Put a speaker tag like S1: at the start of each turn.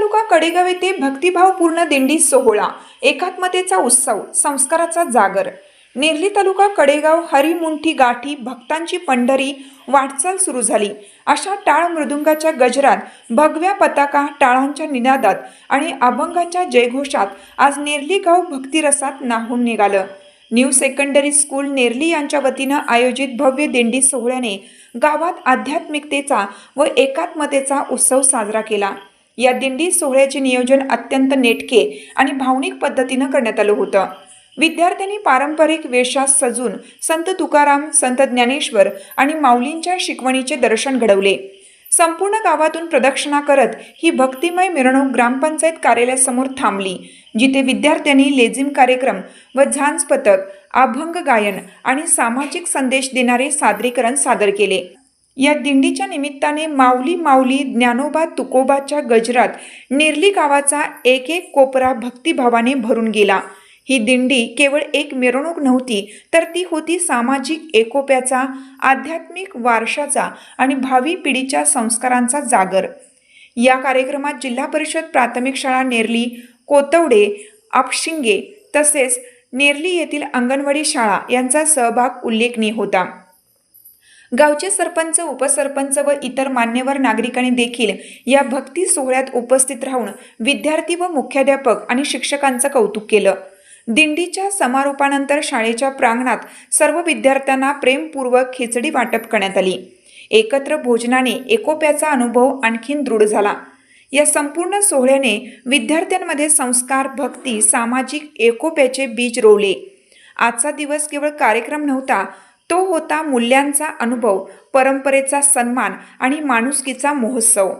S1: तालुका कडेगाव येथे भक्तिभावपूर्ण दिंडी सोहळा एकात्मतेचा उत्सव संस्काराचा जागर. नेरली तालुका कडेगाव हरिमुंठी गाठी भक्तांची पंढरी वाटचाल सुरू झाली. अशा टाळ मृदुंगाच्या गजरात भगव्या पताका टाळांच्या निनादात आणि अभंगांच्या जयघोषात आज नेरली गाव भक्तिरसात नाहून निघालं. न्यू सेकंडरी स्कूल नेरली यांच्या वतीनं आयोजित भव्य दिंडी सोहळ्याने गावात आध्यात्मिकतेचा व एकात्मतेचा उत्सव साजरा केला. या दिंडी सोहळ्याचे नियोजन अत्यंत नेटके आणि भावनिक पद्धतीनं करण्यात आलं होतं. विद्यार्थ्यांनी पारंपरिक वेशात सजून संत तुकाराम संत ज्ञानेश्वर आणि माऊलींच्या शिकवणीचे दर्शन घडवले. संपूर्ण गावातून प्रदक्षिणा करत ही भक्तिमय मिरवणूक ग्रामपंचायत कार्यालयासमोर थांबली जिथे विद्यार्थ्यांनी लेझिम कार्यक्रम व झांज पथक अभंग गायन आणि सामाजिक संदेश देणारे सादरीकरण सादर केले. या दिंडीच्या निमित्ताने माऊली माऊली ज्ञानोबा तुकोबाच्या गजरात निर्ली गावाचा एक एक कोपरा भक्तिभावाने भरून गेला. ही दिंडी केवळ एक मिरवणूक नव्हती तर ती होती सामाजिक एकोप्याचा आध्यात्मिक वारशाचा आणि भावी पिढीच्या संस्कारांचा जागर. या कार्यक्रमात जिल्हा परिषद प्राथमिक शाळा नेरली कोतवडे आपशिंगे तसेच नेरली येथील अंगणवाडी शाळा यांचा सहभाग उल्लेखनीय होता. गावचे सरपंच उपसरपंच व इतर मान्यवर नागरिकांनी देखील या भक्ती सोहळ्यात उपस्थित राहून विद्यार्थी व मुख्याध्यापक आणि शिक्षकांचं कौतुक केलं. दिंडीच्या समारोपानंतर शाळेच्या प्रांगणात सर्व विद्यार्थ्यांना प्रेमपूर्वक खिचडी वाटप करण्यात आली. एकत्र भोजनाने एकोप्याचा अनुभव आणखीन दृढ झाला. या संपूर्ण सोहळ्याने विद्यार्थ्यांमध्ये संस्कार भक्ती सामाजिक एकोप्याचे बीज रोवले. आजचा दिवस केवळ कार्यक्रम नव्हता तो होता मूल्यांचा अनुभव परंपरेचा सन्मान आणि माणुसकीचा महोत्सव.